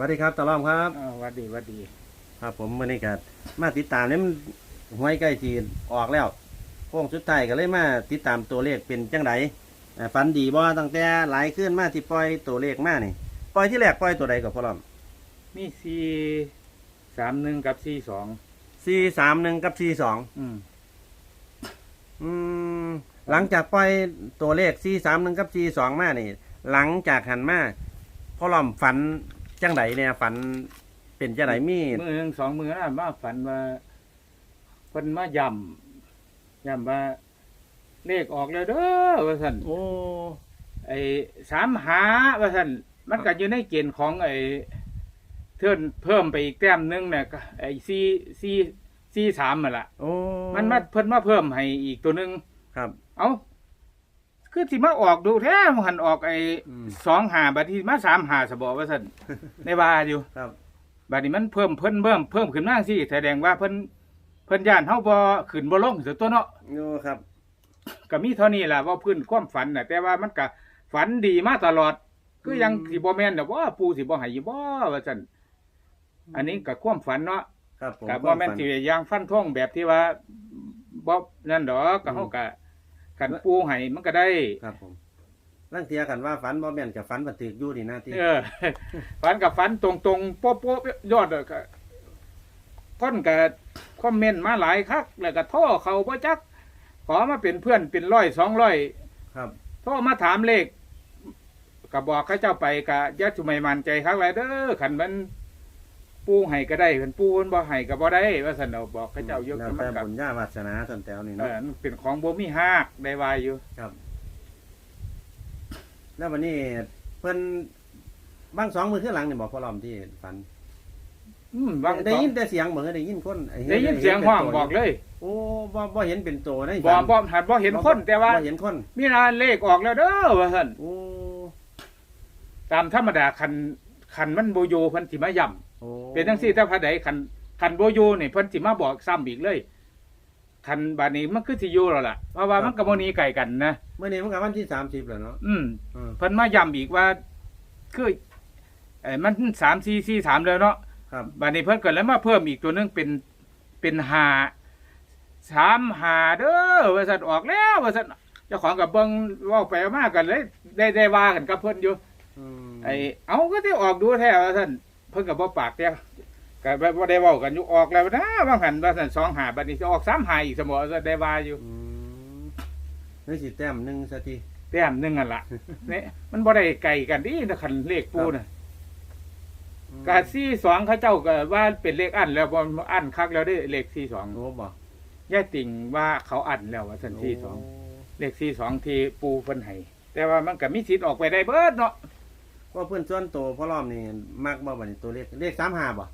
สวัสดีครับตะล้อมครับอ่าหวัดดีหวัดดีครับผมมื่อนี้ก็มาติดตามเนี่ยมันหวยใกล้จีนออกแล้วโค้งสุดท้ายก็เลยมาติดตามตัวเลขเป็นจังไดอ่าฝันดีบ่ตั้งแต่หลายขึ้นมาที่ปล่อยตัวเลขมานี่ปล่อยที่แรกปล่อยตัวใดกับพ่อล้อมมีสี่สามหนึ่งกับสี่สองสี่สามหนึ่งกับสี่สองอืมอืมหลังจากปล่อยตัวเลขสี่สามหนึ่งกับสี่สองมานี่ หลังจากหันมาพ่อล้อมฝัน จังไดเนี่ยฝันเป็นจังไดมีมือหนึ่งสองมือนะมาฝันว่าคนมาย่ำย่ำว่าเลขออกแล้วเด้อว่าสันโอ้ไอ้สามหาว่าสันมันก็อยู่ในเกณฑ์ของไอ้เทินเพิ่มไปอีกแต้มหนึงเนี่ยก็ไอ้สี่สี่สี่สามมาละโอ้มันมาเพิ่นมาเพิ่มให้อีกตัวหนึ่งครับ เอา คือสิมาออกดูแท้มันหันออกไอ้อืม สองหาบัดที่มาสามหาสบอว่าสันในว่าอยู่ครับ บัดนี้มันเพิ่มเพิ่นเพิ่มเพิ่มขึ้นมาสิแสดงว่าเพิ่นเพิ่นย่านเฮาบ่ขึ้นบ่ลงสิตัวเนาะโอ้ครับ ก็มีเท่านี้ล่ะว่าพื้นความฝันน่ะแต่ว่ามันก็ฝันดีมาตลอด คือยังสิบ่แม่นดอกว่าปู่สิบ่ให้อยู่บ่ว่าซั่นอันนี้ก็ความฝันเนาะ ครับผมก็บ่แม่นสิอย่างฟันธงแบบที่ว่าบ่นั่นดอกก็เฮาก็ กันปู่ให้มันก็ได้ ครับผมลังเทียกันว่าฝันบ่แม่นกับฝันบันทึกอยู่นี่นะที่เออฝันกับฝันตรงๆโป๊ะๆยอดอะก็คนก็คอมเมนต์มาหลายคักแล้วก็โทรเขาบ่จัก ขอมาเป็นเพื่อนเป็นร้อยสองร้อยครับโทรมาถามเลขก็บอกเขาเจ้าไปก็อย่าจุไม่มั่นใจคักหลายเด้อคันมัน ปูให้ก็ได้คันปูมันบ่ให้ก็บ่ได้ ว่าซั่นเอาบอกเขาเจ้าอยกแล้วมัแต่นก็บุญญาวาสนาสันแตวนี่เอเนาะอมันเป็นของบ่มีฮากได้ว่าอยู่ครับแล้ววันนี้เพิ่นบางสองมือขึ้นหลังนี่บอกพ่อหลอมที่ฝันอืมบางได้ยินแต่เสียงบ่ได้ยินคนอ้ได้ยินเสียงห้องบอกเลยโอ้บ่บ่เห็นเป็นตัวในบ่บ่หัดบ่เห็นคนแต่ว่าบ่เห็นคนมีนาเลขออกแล้วเด้อว่าซั่นโอ้ตามธรรมดาคันคันมันโบโยเพิ่นสิมาย่ำโอ้ เป็นจังซี่ถ้าพระใดคันคันโบโยนี่เพิ่นสิมาบอกซ้ำอีกเลยคันบาดนี้มันคือสิอยู่แล้วล่ะเพราะว่ามันก็บ่หนีไกลกันนะเมื่อนี้มันก็วันที่30แล้วเนาะอืมอืมเพิ่นมาย้ำอีกว่าคือเอ้มัน3 4 4 3แล้วเนาะครับบาดนี้เพิ่นก็เลยมาเพิ่มอีกตัวหนึงเป็นเป็น5 3 5เด้อว่าซั่นออกแล้วว่าซั่นเจ้าของก็เบิ่งเว้าไปเอามากันเลย ได้ได้ว่ากันกับเพิ่นอยู่อืมไอ้เอาก็ที่ออกดูแท้ว่าท่าน เพิ่งกับบ่ปากเดียวก็บ่ได้เว้ากันอยู่ออกแล้วนะบางหันว่าท่านสองหาบัดนี้จะออกสามหาอีกสมอจะได้ว่าอยู่อืมนี่สิแต้มหนึงซะทีแต้มหนึงนั่นล่ะเนี่ยมันบ่ได้ไกลกันดิถ้าคันเลขปูน่ะกะซี่สองเขาเจ้าก็ว่าเป็นเลขอันแล้วบ่อันคักแล้วได้เลขสี่สองโอ้บ่ย่าติ่งว่าเขาอันแล้วว่าท่านสี่สองเลขสี่สองที่ปูเพิ่นให้แต่ว่ามันก็มีสิทธิ์ออกไปได้เบิดเนาะ ว่าเพื่อนส่วนโตวพ่อรอมนี่มักบ่บัดนี้ตัวเลขเลขสามหาบ่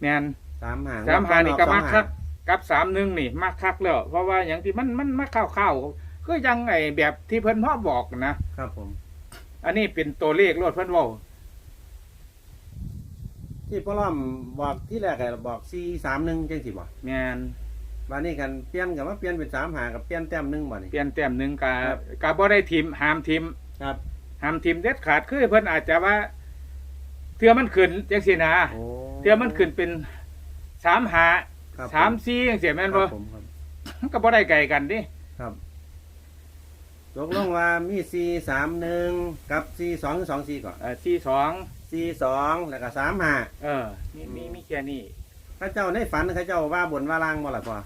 แม่นสามหาสามหานี่ก็มาคักสกับสามหนึ่งนี่มาคักแล้วเพราะว่าอย่างที่มันมันมาเข้าเข้าๆก็ยังไงแบบที่เพิ่นพ่อบอกนะครับผม อันนี้เป็นตัวเลขรถเพิ่นเว่าที่พ่อรอมบอกที่แรกอะบอกสี่สามหนึ่งจังสิบ่แม่นวันนี้กันเปลี่ยนกับว่าเปลี่ยนเป็นสามหากับเปลี่ยนแต้มหนึ่งบ่นี่เปลี่ยนแต้มหนึ่งกะครับกะบ่ได้ทีมหามทีมครับ หามทีมเด็ดขาดคือเพิ่นอาจจะว่าเทื่อมันขึ้นจังซี่นะโอ้เทื่อมันขึ้นเป็นสามหาครับสามสี่จังซี่แม่นคบ่รับผมครับมันก็บ่ได้ไกลกันดิครับตกลงว่ามีสี่สามหนึ่งกับสี่สองสองสี่ก่อนเอ่อสี่สองสี่สองแล้วก็สามหาเออมีมีมีแค่นี้ข้าเจ้าในฝันข้าเจ้าว่าบนว่าล่างบ่ล่ะพ่อ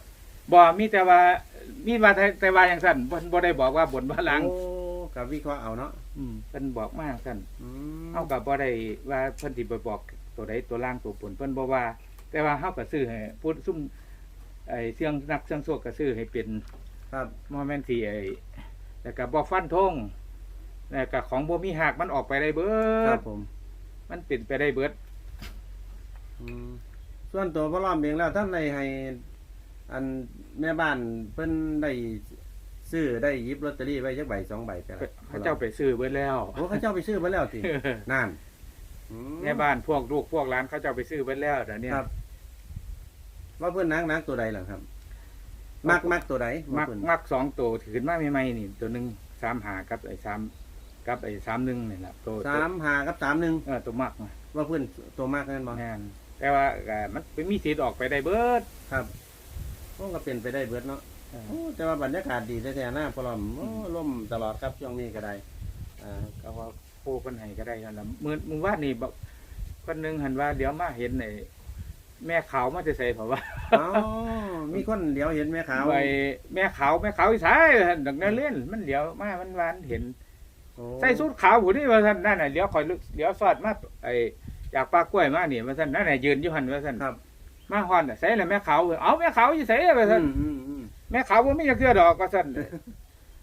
บ่มีแต่ว่ามีว่าแต่แต่ว่าอย่างซั่นบ่บ่ได้บอกว่าบนว่าหลัง โอ้ กับวิเคราะห์เอาเนาะอืมเพิ่นบอกมาจังซั่นอืมเฮาก็บ่ได้ว่าเพิ่นสิไปบอกตัวใดตัวล่างตัวบนเพิ่นบ่ว่า แต่ว่าเฮาก็ซื้อให้พูดซุ่มไอ้เสียงนักเสียงโชคก็ซื้อให้เป็นครับบ่แม่นสิไอ้แล้วก็บ่ฟันธงแล้วก็ของบ่มีหักมันออกไปได้เบิครัดบผมมันเป็นไปได้เบิด อืมส่วนตัวพ่อรอมเองแล้วท่านในให้ อันแม่บ้านเพิ่นได้ ซื้อได้หยิบลอตเตอรี่ไว้จักใบสองใบไปละเขาเจ้าไปซื้อเบิดแล้ว โอ้เขาเจ้าไปซื้อมาแล้วสินั่นอืมแม่บ้านพวกลูกพวกหลานเขาเจ้าไปซื้อเบิดแล้วเดี๋ยวนี้ครับ ว่าเพื่อนนักนักตัวใดหรอครับ มักมักตัวใดมัว่ากเพิ่นมักสองตัวถือขึ้นมาใหม่ๆนี่ ตัวหนึง3หากับไอ้3กับไอ้สามหนึ่งนี่แหละตัวสามหากับสามหนึ่งเออตัวมากนะว่าเพื่อนตัวมากนั่นบ่แม่นแต่ว่าก็มันเป็นมีสิทธิ์ออกไปได้เบิดครับพวกก็เป็นไปได้เบิดเนาะเออ โอ้แต่ว่าบรรยากาศดีแท้ๆหน้าพลอมโอ้ล่มตลอดครับช่วงนี้ก็ได้อ่าก็ว่าผู้คนให้ก็ได้นั่นล่ะมื้อมื้อวานนี่บอกคนหนึงหันว่าเดี๋ยวมาเห็นไอ้แม่ขาวมาจะใส่เพราะว่าเอ้ามีคนเดี๋ยวเห็นแม่ขาวไอ้แม่ขาวแม่ขาวอีสายดังนั้นเล่นมันเดี๋ยวมามันวานเห็นโอ้ใส่สูทขาวผู้นี่ว่าซั่นนั่นน่ะเดี๋ยวคอยลึกเดี๋ยวสอดมาไอ้จากปลากล้วยมานี่ว่าซั่นนั่นน่ะยืนอยู่หั่นว่าซั่นครับมาฮอนน่ะใส่แล้วแม่ขาวเอาแม่ขาวอยู่ใส่ว่าซั่นอืมอืมอืม แม่ขาวบ่มีจักเทื่อดอกว่าซั่น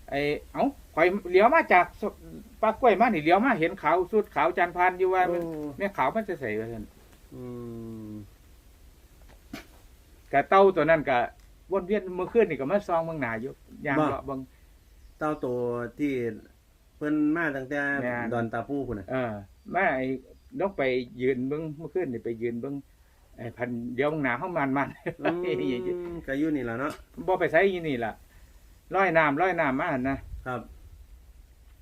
ไอ้เอ้าข่อยเลี้ยวมาจากสปลากล้วยมานี่เลี้ยวมาเห็นขาวสุดขาวจันทร์พานอยู่ว่ามันโอ้แม่ขาวมันจะใส่ว่าซั่นอืมกะเต้าตัวนั้นก็วนเวียนเมื่อคืนนี่ก็มาซองเมืองหนาอยู่ยางเลาะเบิ่งเต้าตัวที่เพิ่นมาตั้งแต่แม่นดอนตาปูพุ่นน่ะเออมาไอ้นกไปยืนเบิ่งเมื่อคืนนี่ไปยืนเบิ่ง ไอ้พันเดี๋ยวเมืองหนาเฮามันมันอืมก็อยู่นี่ล่ะเนาะบ่ไปใช้ยี่นี่ล่ะร้อยน้ำร้อยน้ำมาหั่นนะครับ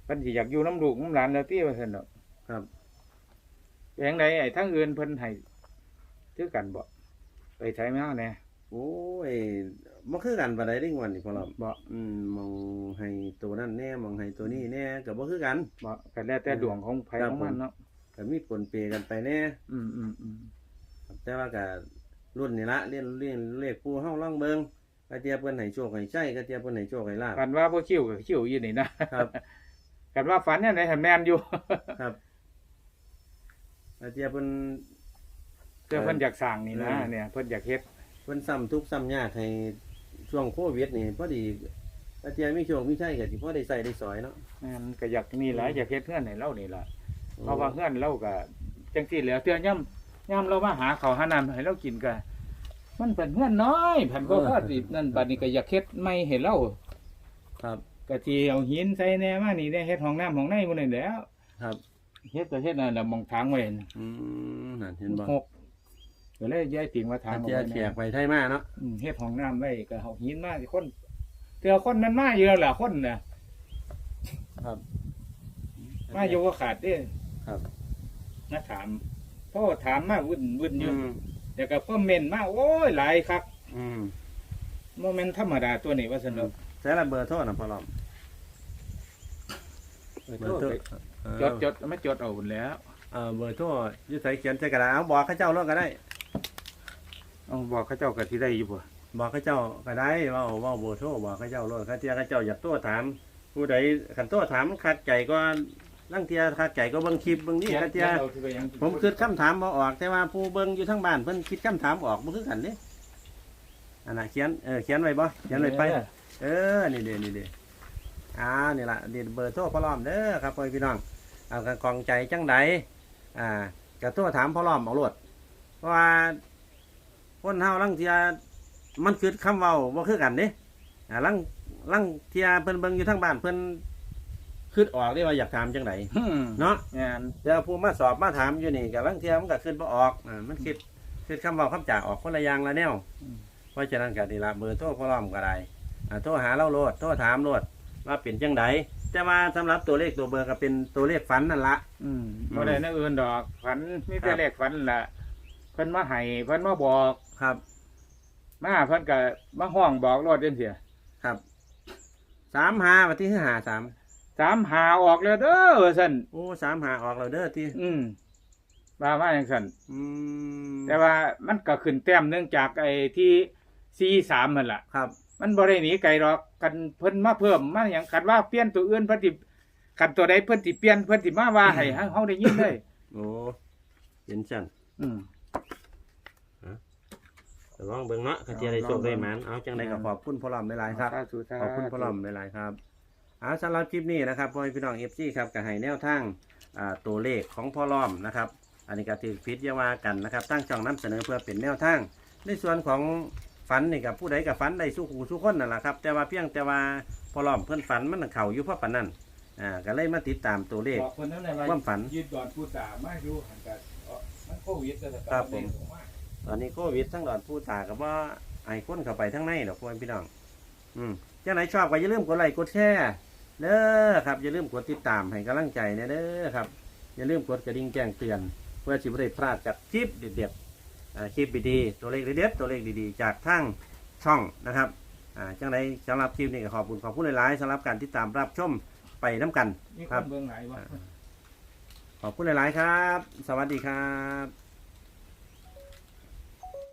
เพิ่นสิอยากอยู่น้ำลูกน้ำหลานแล้วติว่าซั่นดอกครับแปลงใดไอ้ทั้งอื่นเพิ่นให้คือกันบ่ไปใช้มาแน่โอ้ยบ่คือกันปานใดเด้งวันนี่พอเราบ่อืมมองให้ตัวนั้นแน่มองให้ตัวนี้แน่ก็บ่คือกัน บ่ก็แล้วแต่ดวงของไผครับของมันผมเนาะก็มีปนเปกันไปแน่ อืมอืมอืมครับ แต่ว่าก็รุ่นนี่ละเรียนเรียนเลขปูเฮาลองเบิ่งกระเทียบเพิ่นให้โชคให้ใช้กระเทียบเพิ่นให้โชคให้ลาบกันว่าบ่คิวก็คิวอยู่นี่นะครับ กันว่าฝันเนี่ยไหนหันแมนอยู่ ครับกระเทียบเพิ่น เพื่อเพิ่นอยากสั่งนี่นะ อืม เนี่ยเพิ่นอยากเฮ็ดเพิ่นซ้ำทุกข์ซ้ำยากให้ช่วงโควิดนี่พอดีกระเทียมมีโชคมีใช้ก็สิพอได้ใส่ได้สอยเนาะแม่นก็อยากนี่แหละอยากเฮ็ดเฮือนให้เรานี่ล่ะเพราะว่าเฮือนเราก็จังซี่แหล้วเทื่อย่ำ ย่ำเรามาหาข้าวหาน้ำให้เรากินก็มันเป็นเฮือนน้อยแผ่นก็พอดีนั่นบัดนี้ก็อยากเฮ็ดใหม่ให้เราครับก็สิเอาหินใส่แหน่มานี่ได้เฮ็ดห้องน้ำห้องในหมดนี่แหล้วครับ เฮ็ดก็เฮ็ดนั่นน่ะหมองทางไว้น่ะอืมนั่นเห็นบ่หกก็เลยย้ายติงว่ากทางระเอาเทียไว้แขกนะไปไทยมาเนาะอืมเฮ็ดห้องน้ำไว้ก็เอาหินมาสิคนเทื่อคนนั้นมาเยอะล่ะคนน่ะครับ มาอยู่ก็ขาดเด้ครับ นะถาม พ่อถามมาวุ่นวุ่นออืยู่มเดี๋ยวก็เพิ่มเมนมาโอ้ยหลายครับอืมโมเมนต์ธรรมดาตัวนี้ว่าสนุกใช้ละเบอร์โทรนะพอลอมเบอร์เบโทอรร์โทรไปจดจดไม่จดเอาหุ่นแล้วเออเบอร์โทรอยุ่ใส่เขียนใส่กระดาษเอาบอกเข้าเจ้ารถก็ได้เอาบอกเขาเจ้าก็ที่ได้อยู่บ่บอกเข้าเจ้าก็ได้เว่าเว่าเบอร์โทรบอกเข้าเจ้ารถเข้าเจ้าเข้าเจ้าอยากโทรถาม ผู้ใดขันโทรถามคัดใจก็ ลังเทียคัดใจก็เบิ่งคลิปเบิ่งนี่คัดเทียเอาที่ไปยังผมคิดคำถามบ่ออก แต่ว่าผู้เบิ่งอยู่ทั้งบ้านเพิ่นคิดคำถามออกบ่คือกันเด้อันน่ะเขียนเออเขียนไว้บ่เขียนไว้ไป เออนี่เด้นี่เด้อ่านี่ล่ะนี่เบอร์โทรพ่อล้อมเด้อครับพ่อพี่น้องเอากกองใจจังใดอ่ากระตัวถามพ่อล้อมเอาโลดเพราะว่าคนเฮาลังเทียมันคือคำเว้าบ่คือกันเด้อ่าลังลังเทียเพิ่นเบิ่งอยู่ทั้งบ้านเพิ่น คิดออกได้ว่าอยากถามจังไดอืมเนาะงานแต่ผู้มาสอบมาถามอยู่นี่กับลังเทียมันก็คิดบ่ออกอ่ามันคิดคิดคำเว้าคำจ่าออกคนละอย่างละแนวเพราะฉะนั้นก็นี่ละเบอร์โทรพ่อล้อมก็ได้อ่าโทรหาเราโลดโทรถามโลดว่าเป็นจังไดแต่ว่าสำหรับตัวเลขตัวเบอร์ก็เป็นตัวเลขฝันนั่นละอืมบ่ได้นะอื่นดอกฝันมีแต่ครับเลขฝันล่ะเพิ่นมาให้เพิ่นมาบอกครับ มาเพิ่นก็มาห้องบอกรถจังซี่ครับสามหาวันที่หาสาม สามหาออกแล้วเด้อว่าซั่นโอ้สามหาออกแล้วเด้อที่อืมว่าว่าจังซั่นอืมแต่ว่ามันก็ขึ้นแต้มเนื่องจากไอ้ที่43นั่นล่ะ ครับ มันบ่ได้หนีไกลหรอกกันเพิ่นมาเพิ่มมาหยังคันว่าเปลี่ยนตัวอื่นเพิ่นสิคันตัวใดเพิ่นสิเปลี่ยนเพิ่นสิมาว่าให้เฮาได้ยินเลยโอ้เห็นจันอืม แต่ลองเบิ่งเนาะข้าเจียได้โชคได้หมันเอาจังไดก็ขอบคุณพ่อล้อมหลายๆครับ สาธุสาธุ ขอบคุณพ่อหล่อมหลายๆครับ อาสำหรับคลิปนี้นะครับพ่อพี่น้องเอฟซีครับก็ให้แนวทางอ่าตัวเลขของพ่อหล้อมนะครับ อันนี้ก็ถือพิษยาวากันนะครับ ตั้งช่องน้ำเสนอเพื่อเป็นแนวทาง ในส่วนของฝันนี่กับผู้ใดกับฝันได้สู้ขู่สู้คนนั่นแหละครับ แต่ว่าเพียงแต่ว่าพ่อหล้อมเพื่อนฝันมันเข่าอยู่เพราะปันนั่นอ่าก็เลยมาติดตามตัวเลข บอกคนนั้นเลยความฝันยืดดอนผู้ตามาอยู่หันกันเอ่อมันโควิดแต่ครับผม ตอนนี้โควิดทั้งดอนผู้ตากับว่าไอ้คนเข้าไปทั้งในหรอกพ่อพี่น้อง อืมเจ้าไหนชอบก็อย่าลืมกดไลค์กดแชร์ เด้อครับอย่าลืมกดติดตามให้กำลังใจนะเด้อครับ อย่าลืมกดกระดิ่งแจ้งเตือน เพื่อสิบได้พลาดจากคลิปเด็ดๆอ่าคลิปดีๆตัวเลขเด็ดๆตัวเลขดีๆ จากทั้งช่องนะครับอ่าจังไรสำหรับคลิปนี้ก็ขอบคุณขอบคุณหลายๆสำหรับการติดตามรับชมไปน้ำกันมีคครับนเบิ่งหลายวะ ขอบคุณหลายๆครับ สวัสดีครับ